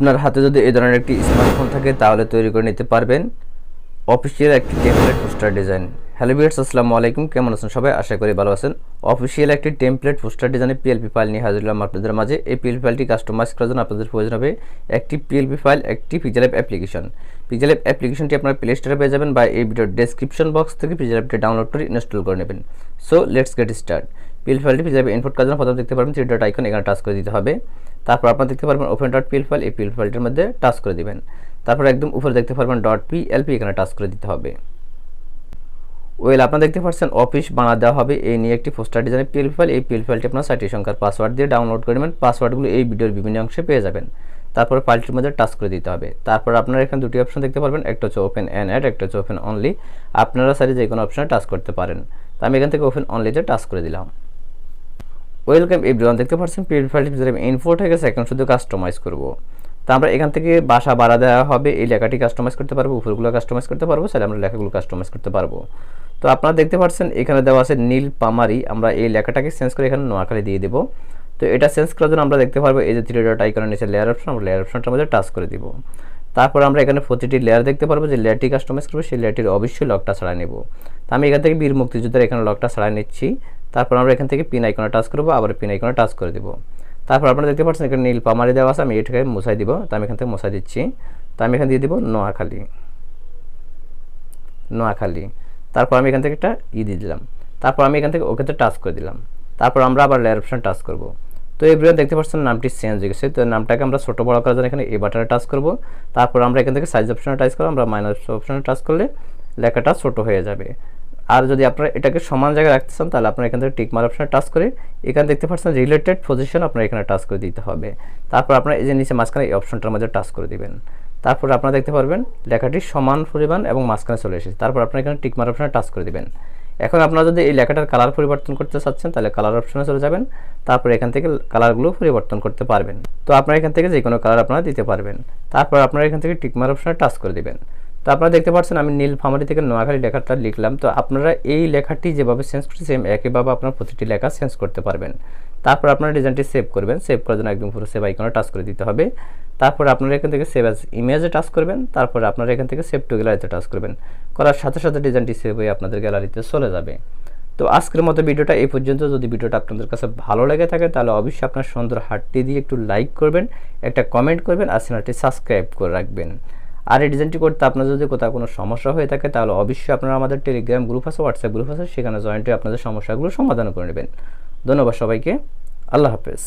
আপনার হাতে যদি এই ধরনের একটি স্মার্টফোন থাকে, তাহলে তৈরি করে নিতে পারবেন অফিসিয়াল একটি template poster design hello viewers আসসালামু আলাইকুম। কেমন আছেন সবাই? আশা করি ভালো আছেন। অফিসিয়াল একটি টেমপ্লেট পোস্টার ডিজাইনে পিএলপি ফাইল নিয়ে হাজির হলাম আপনাদের মাঝে। এই পিএলপি ফাইলটি কাস্টমাইজ করার জন্য আপনাদের প্রয়োজন হবে একটি পিএলপি ফাইল একটি Pixel app application Pixel app অ্যাপ্লিকেশনটি আপনারা প্লে স্টোরে পেয়ে যাবেন বা এই ভিডিওর ডেসক্রিপশন বক্স থেকে পিকজেল অ্যাপটি ডাউনলোড করে ইনস্টল করে নেবেন। So let's get start PL ফাইলটি অ্যাপে ইনপুট করার জন্য? প্রথমে দেখতে পারবেন থ্রি ডট আইকন এখানে টাচ করে দিতে হবে। তারপর আপনারা দেখতে পারবেন ওপেন ডট পিএল ফাইল, এই পিএল ফাইলটির মধ্যে টাচ করে দেবেন। তারপর একদম উপরে দেখতে পারবেন ডট পিএলপি এখানে টাচ করে দিতে হবে। ওয়েল আপনারা দেখতে পাচ্ছেন অফিস বানা দেওয়া হবে। এই নিয়ে একটি পোস্টার ডিজাইনের পিএল ফাইল। এই পিএল ফাইলটি আপনার সাইটের সংখ্যার পাসওয়ার্ড দিয়ে ডাউনলোড করে নেবেন। পাসওয়ার্ডগুলো এই ভিডিওর বিভিন্ন অংশে পেয়ে যাবেন। তারপর ফাইলটির মধ্যে টাচ করে দিতে হবে। তারপর আপনারা এখানে দুটি অপশন দেখতে পারবেন। একটা হচ্ছে ওপেন অ্যান্ড অ্যাড একটা হচ্ছে ওপেন অনলি আপনারা সাইডে যে কোনো অপশনে টাচ করতে পারেন। তো আমি এখান থেকে ওপেন অনলিতে টাচ করে দিলাম। ওয়েলকাম এভরিওয়ান দেখতে পাচ্ছেন? ফাইলটি ভিতরে ইনফোর্ট হয়ে গেছে এখন শুধু কাস্টমাইজ করব। তো আমরা এখান থেকে বাসা বাড়া দেওয়া হবে, এই লেখাটি কাস্টমাইজ করতে পারব, উপরগুলো কাস্টমাইজ করতে পারব, তাহলে আমরা লেখাগুলো কাস্টমাইজ করতে পারব। তো আপনারা দেখতে পাচ্ছেন, এখানে দেওয়া আছে নীল পামারি। আমরা এই লেখাটাকে চেঞ্জ করে এখানে নোয়াখালী দিয়ে দেবো। তো এটা চেঞ্জ করার জন্য আমরা দেখতে পারব, এই যে থ্রি ডট আইকনের নিচে লেয়ার অপশন আমরা লেয়ার অপশনটার মধ্যে টাচ করে দিব। তারপর আমরা এখানে প্রতিটি লেয়ার দেখতে পারব, যে লেয়ারটি কাস্টমাইজ করব, সেই লেয়ারটির অবশ্যই লকটা ছাড়া নেব। তো আমি এখান থেকে বীর মুক্তিযুদ্ধের এখানে লকটা ছাড়া নিচ্ছি। তারপর আমরা এখান থেকে পিন আইকনে টাচ করব, আবার পিন আইকনে টাচ করে দেবো। তারপর আপনারা দেখতে পাচ্ছেন এখানে নীল পামারি দেওয়া আছে, আমি এটাকে মশাই দিব। তো আমি এখান থেকে মশাই দিচ্ছি। তো আমি এখানে দিয়ে দিব নোয়াখালী। নোয়াখালী। তারপর আমি এখান থেকে একটা ই দিয়ে দিলাম। তারপর আমি এখান থেকে ওকেতে টাচ করে দিলাম। তারপর আমরা আবার লেয়ার অপশন টাচ করব। তো ভিডিও দেখতে পাচ্ছেন নামটি চেঞ্জ হয়ে গেছে। তো নামটাকে আমরা ছোটো বড় করার জন্য এখানে এ বাটনে টাচ করব। তারপর আমরা এখান থেকে সাইজ অপশনে টাচ করব। আমরা মাইনাস অপশনে টাচ করলে লেখাটা ছোট হয়ে যাবে। আর যদি আপনারা এটাকে সমান জায়গায় রাখতে চান, তাহলে আপনারা এখান থেকে টিকমার অপশনে টাচ করে এখানে দেখতে পাচ্ছেন রিলেটেড পজিশন আপনারা এখানে টাচ করে দিতে হবে। তারপর আপনারা এই যে নিচে মাঝখানে এই অপশনটার মধ্যে টাচ করে দিবেন। তারপর আপনারা দেখতে পারবেন লেখাটি সমান পরিমাণ এবং মাঝখানে চলে এসেছে। তারপর আপনারা এখানে টিকমার অপশনে টাচ করে দিবেন। এখন আপনারা যদি এই লেখাটার কালার পরিবর্তন করতে চাচ্ছেন, তাহলে কালার অপশনে চলে যাবেন। তারপর এখান থেকে কালারগুলো পরিবর্তন করতে পারবেন। তো আপনারা এখান থেকে যে কোনো কালার আপনারা দিতে পারবেন। তারপর আপনারা এখান থেকে টিকমার অপশনে টাচ করে দিবেন। তো আপনারা দেখতে পাচ্ছেন, আমি নীল ফামারি থেকে নোয়াখালী লেখাটা লিখলাম। তো আপনারা এই লেখাটি যেভাবে চেঞ্জ করছে সেম একইভাবে আপনার প্রতিটি লেখা চেঞ্জ করতে পারবেন। তারপর আপনারা ডিজাইনটি সেভ করবেন। সেভ করার জন্য একদম পুরো সেভ আইকনে টাচ করে দিতে হবে। তারপর আপনারা এখান থেকে সেভ অ্যাজ ইমেজে টাচ করবেন। তারপর আপনারা এখান থেকে সেভ টু গ্যালারিতে টাচ করবেন। করার সাথে সাথে ডিজাইনটি সেভ হয়ে আপনাদের গ্যালারিতে চলে যাবে। তো আজকের মতো ভিডিওটা এই পর্যন্ত। যদি ভিডিওটা আপনাদের কাছে ভালো লেগে থাকে, তাহলে অবশ্যই আপনার সুন্দর হাতটি দিয়ে একটু লাইক করবেন, একটা কমেন্ট করবেন, আর চ্যানেলটি সাবস্ক্রাইব করে রাখবেন। আর এই ডিজাইনটি করতে আপনার যদি কোথাও কোনো সমস্যা হয়ে থাকে, তাহলে অবশ্যই আপনারা আমাদের টেলিগ্রাম গ্রুপ আছে হোয়াটসঅ্যাপ গ্রুপ আছে, সেখানে জয়েন্টে আপনাদের সমস্যাগুলো সমাধান করে নেবেন। ধন্যবাদ সবাইকে। আল্লাহ হাফেজ।